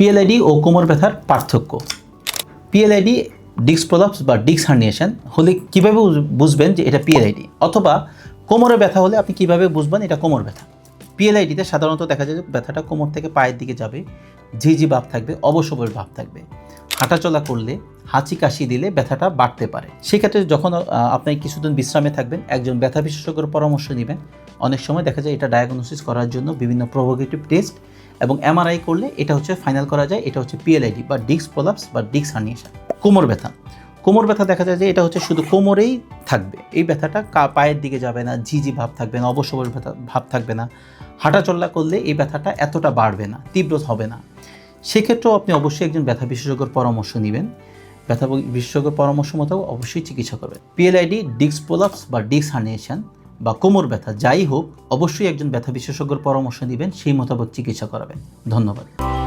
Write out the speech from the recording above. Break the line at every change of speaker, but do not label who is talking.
PLID ও কোমর ব্যথার পার্থক্য। পিএলআইডি, ডিস্ক প্রলাপস বা ডিস্ক হার্নিয়েশন হলে কীভাবে বুঝবেন যে এটা পিএলআইডি? অথবা কোমরে ব্যথা হলে আপনি কীভাবে বুঝবেন এটা কোমর ব্যথা? পিএলআইডিতে সাধারণত দেখা যায় যে ব্যথাটা কোমর থেকে পায়ের দিকে যাবে, ঝিঝি ভাব থাকবে অবসবর ভাব থাকবে। হাঁটাচলা করলে হাঁচি কাশি দিলে ব্যথাটা বাড়তে পারে। সেক্ষেত্রে যখন আপনি কিছুদিন বিশ্রামে থাকবেন, একজন ব্যথা বিশেষজ্ঞের পরামর্শ নেবেন। অনেক সময় দেখা যায় এটা ডায়াগনোসিস করার জন্য বিভিন্ন প্রভোগেটিভ টেস্ট এবং এমআরআই করলে এটা হচ্ছে ফাইনাল করা যায়, এটা হচ্ছে পিএলআইডি বা ডিস্ক প্রলাপস বা ডিস্ক হার্নিয়েশন কোমর ব্যথা। কোমর ব্যথা দেখা যায় যে এটা হচ্ছে শুধু কোমরেই থাকবে। এই ব্যথাটা কা- পায়ের দিকে যাবে না, ঝিঝি ভাব থাকবে না অবসবর ব্যথা ভাব থাকবে না। হাঁটাচলা করলে এই ব্যথাটা এতটা বাড়বে না, তীব্র হবে না। সেক্ষেত্রেও আপনি অবশ্যই একজন ব্যথা বিশেষজ্ঞর পরামর্শ নেবেন। ব্যথা বিশেষজ্ঞের পরামর্শ মতো অবশ্যই চিকিৎসা করবেন। পিএলআইডি ডিস্ক প্রলাপস বা ডিস্ক হার্নিয়েশন বা কোমর ব্যথা, যাই হোক, অবশ্যই একজন ব্যথা বিশেষজ্ঞর পরামর্শ নেবেন, সেই মোতাবেক চিকিৎসা করাবেন। ধন্যবাদ।